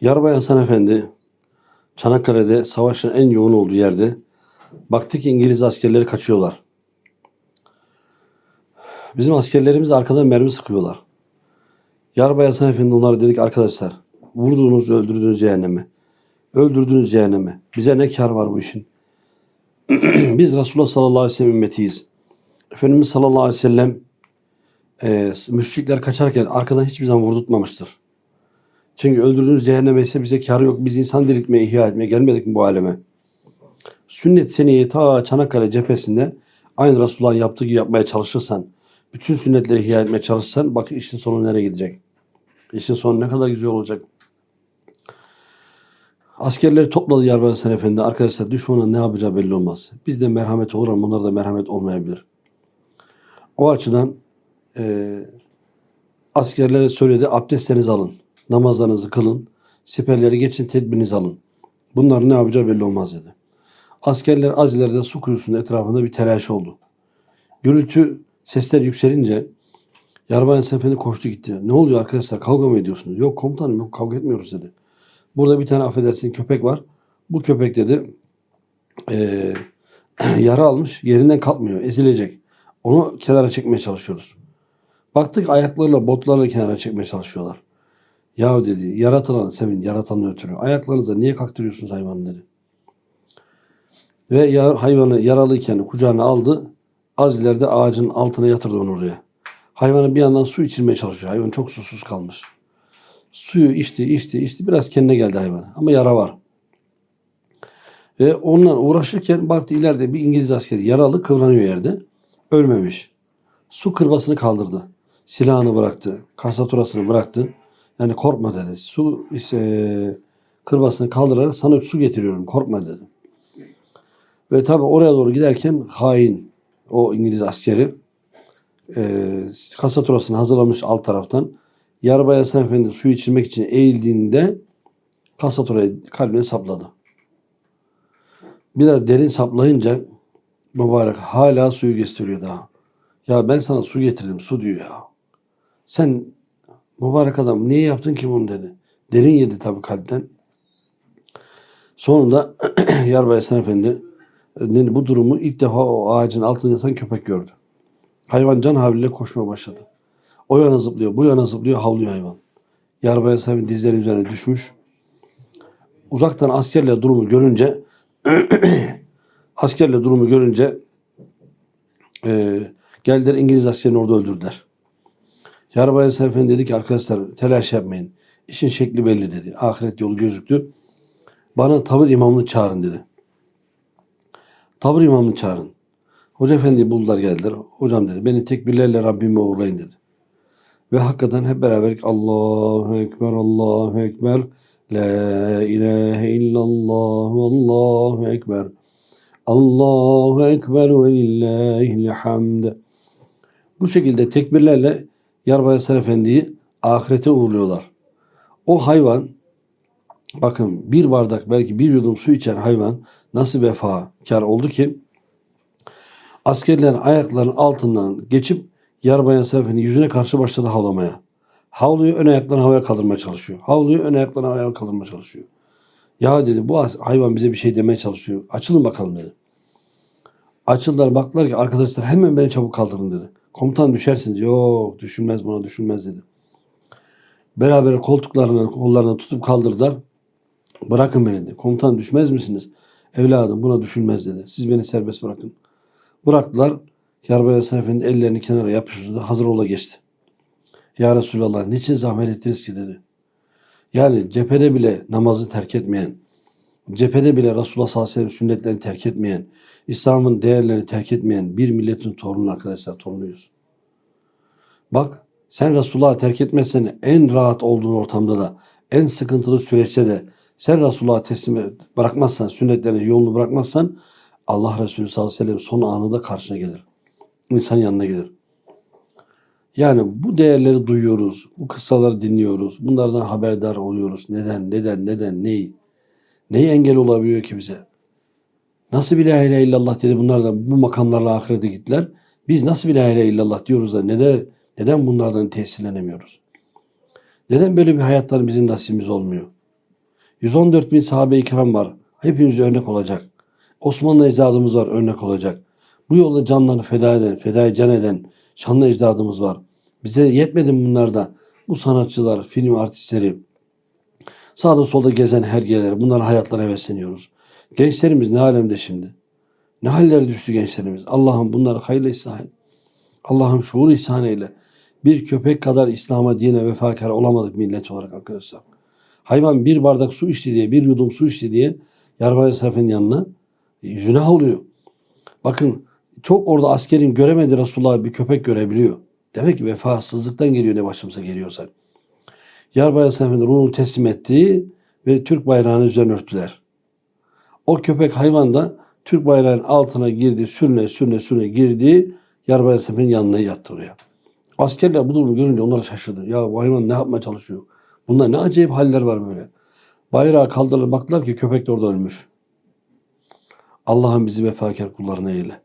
Yarbay Hasan Efendi Çanakkale'de savaşın en yoğun olduğu yerde baktı ki İngiliz askerleri kaçıyorlar. Bizim askerlerimiz arkadan mermi sıkıyorlar. Yarbay Hasan Efendi onlara dedik arkadaşlar vurduğunuz öldürdüğünüz cehenneme. Öldürdüğünüz cehenneme. Bize ne kar var bu işin? Biz Resulullah sallallahu aleyhi ve sellem ümmetiyiz. Efendimiz sallallahu aleyhi ve sellem e, müşrikler kaçarken arkadan hiçbir zaman vurdurtmamıştır. Çünkü öldürdüğünüz cehenneme ise bize kar yok. Biz insan diriltmeye, ihya etmeye gelmedik mi bu aleme? Sünnet seniyi ta Çanakkale cephesinde aynı Resulullah'ın yaptığı gibi yapmaya çalışırsan, bütün sünnetleri ihya etmeye çalışırsan bak işin sonu nereye gidecek? İşin sonu ne kadar güzel olacak. Askerleri topladı Yarbay Hasan Efendi. Arkadaşlar düşmana ne yapacağı belli olmaz. Bizde merhamet olur ama onlarda merhamet olmayabilir. O açıdan e, askerlere söyledi abdestlerinizi alın. Namazlarınızı kılın. Siperleri geçin tedbirinizi alın. Bunların ne yapacağı belli olmaz dedi. Askerler az ileride su kuyusunun etrafında bir telaş oldu. Gürültü sesler yükselince Yarbay Efendi koştu gitti. Ne oluyor arkadaşlar kavga mı ediyorsunuz? Yok komutanım yok kavga etmiyoruz dedi. Burada bir tane affedersin köpek var. Bu köpek dedi eee, yara almış yerinden kalkmıyor ezilecek. Onu kenara çekmeye çalışıyoruz. Baktık ayaklarıyla botlarla kenara çekmeye çalışıyorlar. Ya dedi yaratılan sevin yaratanı ötürü. Ayaklarınıza niye kaktırıyorsunuz hayvanı dedi. Ve ya, hayvanı yaralıyken kucağına aldı. Az ileride ağacın altına yatırdı onu oraya. Hayvanı bir yandan su içirmeye çalışıyor. Hayvan çok susuz kalmış. Suyu içti, içti, içti. Biraz kendine geldi hayvan. Ama yara var. Ve onunla uğraşırken baktı ileride bir İngiliz askeri yaralı kıvranıyor yerde. Ölmemiş. Su kırbasını kaldırdı. Silahını bıraktı. Kasaturasını bıraktı. Yani korkma dedi. Su ise kırbasını kaldırarak sana su getiriyorum. Korkma dedi. Ve tabi oraya doğru giderken hain o İngiliz askeri e, kasaturasını hazırlamış alt taraftan. Yarbay Hasan Efendi suyu içirmek için eğildiğinde kasaturayı kalbine sapladı. Biraz derin saplayınca mübarek hala suyu gösteriyor daha. Ya ben sana su getirdim su diyor ya. Sen mübarek adam niye yaptın ki bunu dedi. Derin yedi tabii kalpten. Sonunda Yarbay Hasan Efendi bu durumu ilk defa o ağacın altında yatan köpek gördü. Hayvan can havliyle koşmaya başladı. O yana zıplıyor, bu yana zıplıyor, havlıyor hayvan. Yarbay Hasan Efendi dizlerinin üzerine düşmüş. Uzaktan askerle durumu görünce askerle durumu görünce e, geldiler İngiliz askerini orada öldürdüler. Yarbay Hasan Efendi dedi ki arkadaşlar telaş yapmayın. İşin şekli belli dedi. Ahiret yolu gözüktü. Bana tavır imamını çağırın dedi. Tavır imamını çağırın. Hoca efendi buldular geldiler. Hocam dedi beni tekbirlerle Rabbime uğurlayın dedi. Ve hakikaten hep beraber Allahu Ekber, Allahu Ekber, La ilahe illallah, Allahu Ekber, Allahu Ekber ve lillahil hamd. Bu şekilde tekbirlerle Yarbay Hasan Efendi'yi ahirete uğurluyorlar. O hayvan bakın bir bardak belki bir yudum su içen hayvan nasıl vefakar oldu ki askerlerin ayaklarının altından geçip Yarbay Hasan Efendi yüzüne karşı başladı havlamaya. Havluyu ön ayaklarını havaya kaldırmaya çalışıyor. Havluyu ön ayaklarını havaya kaldırmaya çalışıyor. Ya dedi bu hayvan bize bir şey demeye çalışıyor. Açılın bakalım dedi. Açıldılar baktılar ki arkadaşlar hemen beni çabuk kaldırın dedi. Komutan düşersiniz. Yok düşünmez buna düşünmez dedi. Beraber koltuklarından kollarından tutup kaldırdılar. Bırakın beni dedi. Komutan düşmez misiniz? Evladım buna düşünmez dedi. Siz beni serbest bırakın. Bıraktılar. Yarbay Hasan Efendi ellerini kenara yapıştırdı. Hazır ola geçti. Ya Resulallah niçin zahmet ettiniz ki dedi. Yani cephede bile namazı terk etmeyen, cephede bile Resulullah sallallahu aleyhi ve sellem sünnetlerini terk etmeyen, İslam'ın değerlerini terk etmeyen bir milletin torunu arkadaşlar torunuyuz. Bak sen Resulullah'ı terk etmezsen en rahat olduğun ortamda da en sıkıntılı süreçte de sen Resulullah'ı teslim bırakmazsan, sünnetlerin yolunu bırakmazsan Allah Resulü sallallahu aleyhi ve sellem son anında karşına gelir. İnsan yanına gelir. Yani bu değerleri duyuyoruz, bu kıssaları dinliyoruz, bunlardan haberdar oluyoruz. Neden, neden, neden, neyi? Neyi engel olabiliyor ki bize? Nasıl bir la ilahe illallah dedi bunlar da bu makamlarla ahirete gittiler. Biz nasıl bir la ilahe illallah diyoruz da neden, neden bunlardan tesirlenemiyoruz? Neden böyle bir hayatlar bizim nasibimiz olmuyor? 114 bin sahabe-i kiram var. Hepimiz örnek olacak. Osmanlı ecdadımız var örnek olacak. Bu yolda canlarını feda eden, fedaya can eden şanlı ecdadımız var. Bize yetmedi mi bunlar da? Bu sanatçılar, film artistleri, sağda solda gezen hergeler, bunların hayatlarına hevesleniyoruz. Gençlerimiz ne alemde şimdi? Ne hallere düştü gençlerimiz? Allah'ım bunları hayırla ıslah et. Allah'ım şuur ihsan eyle. Bir köpek kadar İslam'a, dine vefakar olamadık millet olarak arkadaşlar. Hayvan bir bardak su içti diye, bir yudum su içti diye Yarbay Sarf'ın yanına e, günah oluyor. Bakın çok orada askerin göremedi Resulullah bir köpek görebiliyor. Demek ki vefasızlıktan geliyor ne başımıza geliyorsa. Yarbay Sarf'ın ruhunu teslim etti ve Türk bayrağını üzerine örttüler. O köpek hayvan da Türk bayrağının altına girdi, sürüne sürüne sürüne girdi. Yarbay Sarf'ın yanına yattı oraya. Askerler bu durumu görünce onlar şaşırdı. Ya bu hayvan ne yapmaya çalışıyor? Bunda ne acayip haller var böyle. Bayrağı kaldırır baktılar ki köpek de orada ölmüş. Allah'ım bizi vefakar kullarına eyle.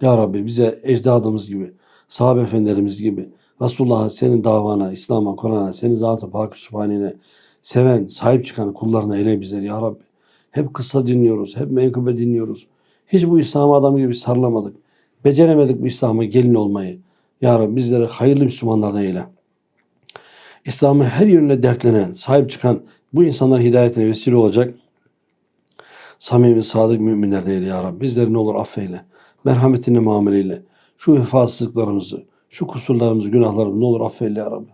Ya Rabbi bize ecdadımız gibi, sahabe efendilerimiz gibi Resulullah'a, senin davana, İslam'a, Kur'an'a, senin zat-ı pak sübhanine seven, sahip çıkan kullarına eyle bizleri ya Rabbi. Hep kısa dinliyoruz, hep menkıbe dinliyoruz. Hiç bu İslam'a adam gibi sarılamadık. Beceremedik bu İslam'a gelin olmayı. Ya Rabbi bizleri hayırlı Müslümanlardan eyle. İslam'ı her yönüne dertlenen, sahip çıkan bu insanlar hidayetine vesile olacak. Samimi, sadık müminler değil ya Rabbi. Bizleri ne olur affeyle. Merhametinle muameleyle. Şu vefasızlıklarımızı, şu kusurlarımızı, günahlarımızı ne olur affeyle ya Rabbi.